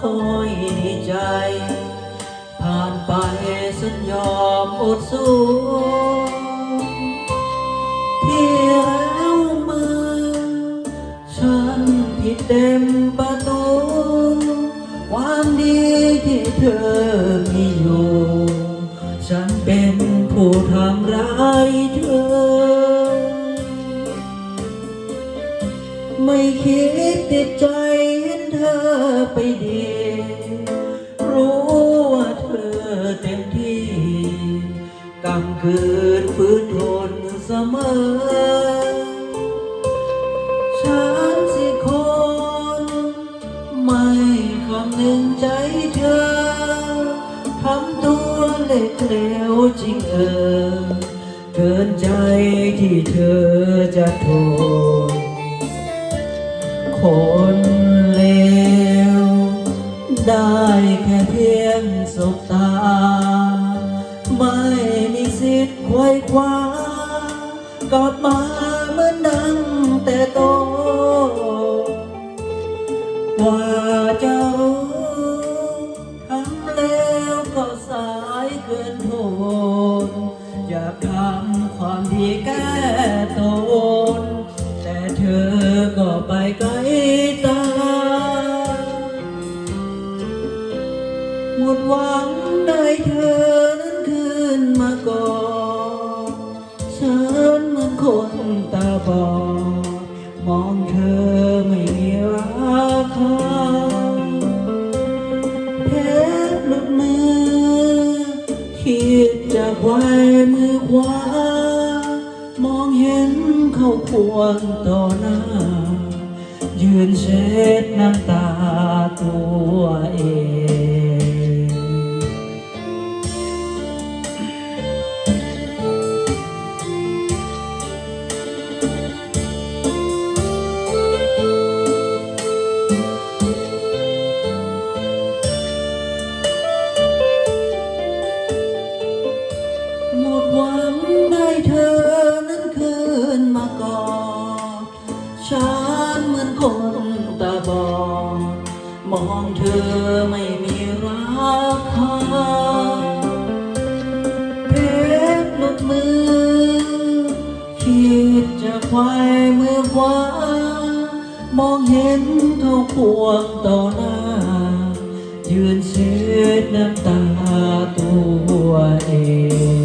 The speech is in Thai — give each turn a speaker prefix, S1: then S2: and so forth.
S1: คอยในใจ ผ่านไปสัญญอมอดสู้ที่แล้วมือ ฉันผิดเต็มประตู ความดีที่เธอมีอยู่ ฉันเป็นผู้ทำร้ายเธอ ไม่คิดติดใจ ไปดี รู้ว่าเธอเต็มที่กำคืนฟื้นทนเสมอ ฉันสิคน ไม่คำนึงใจเธอ ทำตัวเล็กเลวจริงเออ เกินใจที่เธอจะทนคน ได้แค่เพียงสบตา ไม่มีสิทธิ์ควยคว้ากลับมาเหมือนดังแต่โต กว่าจะรู้ทำแล้วก็สายเกินทนอยากทำความดีแก้ หมดหวังได้เธอนั้นคืนมาก่อนฉันเหมือนคนตาบอดมองเธอไม่มีราคาเพชรหลุดมือคิดจะไว้มือขวามองเห็นเขาควรต่อหน้า ยืนเช็ดน้ำตาตัวเอง ฉันเหมือนคนตาบอดมองเธอไม่มีราคาเพชรหลุดมือ คิดจะควายมือขวามองเห็นเขาควงต่อหน้า ยืนเช็ดน้ำตาตัวเอง